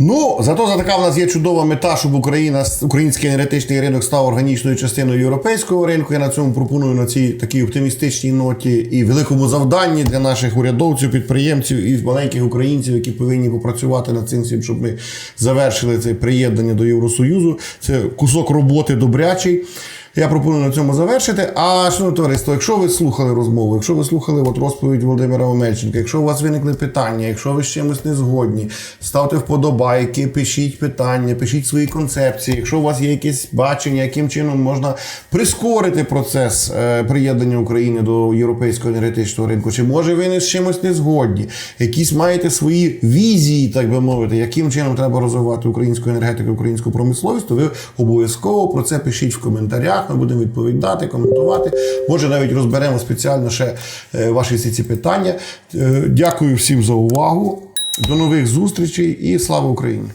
Ну, зато за така в нас є чудова мета, щоб Україна, український енергетичний ринок став органічною частиною європейського ринку. Я на цьому пропоную на цій такій оптимістичній ноті і великому завданні для наших урядовців, підприємців і маленьких українців, які повинні попрацювати над цим всім, щоб ми завершили це приєднання до Євросоюзу. Це кусок роботи добрячий. Я пропоную на цьому завершити. А шановне товариство, якщо ви слухали розмову, якщо ви слухали от розповідь Володимира Омельченка, якщо у вас виникли питання, якщо ви з чимось не згодні, ставте вподобайки, пишіть питання, пишіть свої концепції. Якщо у вас є якесь бачення, яким чином можна прискорити процес е, приєднання України до європейського енергетичного ринку, чи може ви не з чимось не згодні, якісь маєте свої візії, так би мовити, яким чином треба розвивати українську енергетику, українську промисловість, то ви обов'язково про це пишіть в коментарях. Ми будемо відповідати, коментувати. Може, навіть розберемо спеціально ще е, ваші всі ці питання. Е, Дякую всім за увагу. До нових зустрічей і слава Україні!